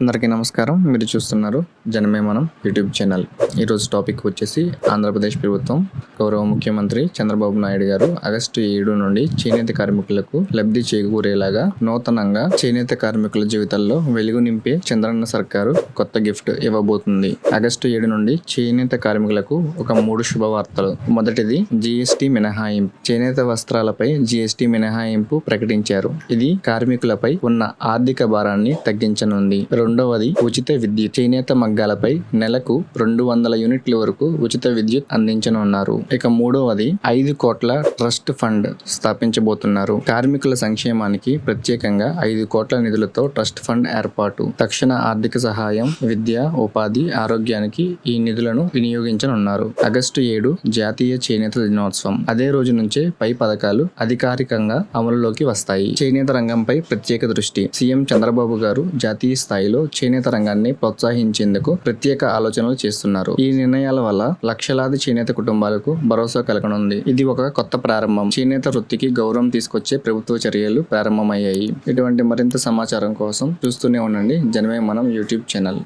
అందరికీ నమస్కారం. మీరు చూస్తున్నారు జనమే మనం యూట్యూబ్ ఛానల్. ఈరోజు టాపిక్ వచ్చేసి ఆంధ్రప్రదేశ్ ప్రభుత్వం గౌరవ ముఖ్యమంత్రి చంద్రబాబు నాయుడు గారు ఆగస్టు ఏడు నుండి చేనేత కార్మికులకు లబ్ధి చేకూరేలాగా నూతనంగా చేనేత కార్మికుల జీవితాల్లో వెలుగు నింపే చంద్రన్న సర్కారు కొత్త గిఫ్ట్ ఇవ్వబోతుంది. ఆగస్టు ఏడు నుండి చేనేత కార్మికులకు ఒక మూడు శుభవార్తలు. మొదటిది జిఎస్టి మినహాయింపు. చేనేత వస్త్రాలపై జిఎస్టి మినహాయింపు ప్రకటించారు. ఇది కార్మికులపై ఉన్న ఆర్థిక భారాన్ని తగ్గించనుంది. రెండవది ఉచిత విద్యుత్ చేనేత మగ్గాలపై నెలకు రెండు వందల యూనిట్ల వరకు ఉచిత విద్యుత్ అందించనున్నారు. ఇక మూడవది ఐదు కోట్ల ట్రస్ట్ ఫండ్ స్థాపించబోతున్నారు. కార్మికుల సంక్షేమానికి ప్రత్యేకంగా ఐదు కోట్ల నిధులతో ట్రస్ట్ ఫండ్ ఏర్పాటు. తక్షణ ఆర్థిక సహాయం విద్య ఉపాధి ఆరోగ్యానికి ఈ నిధులను వినియోగించనున్నారు. ఆగస్టు ఏడు జాతీయ చేనేత దినోత్సవం. అదే రోజు నుంచే పై పథకాలు అధికారికంగా అమలులోకి వస్తాయి. చేనేత రంగంపై ప్రత్యేక దృష్టి. సీఎం చంద్రబాబు గారు జాతీయ స్థాయిలో చేనేత రంగాన్ని ప్రోత్సహించేందుకు ప్రత్యేక ఆలోచనలు చేస్తున్నారు. ఈ నిర్ణయాల వల్ల లక్షలాది చేనేత కుటుంబాలకు భరోసా కలగనుంది. ఇది ఒక కొత్త ప్రారంభం. చేనేత వృత్తికి గౌరవం తీసుకొచ్చే ప్రభుత్వ చర్యలు ప్రారంభమయ్యాయి. ఇటువంటి మరింత సమాచారం కోసం చూస్తూనే ఉండండి. జనమే మనం యూట్యూబ్ ఛానల్.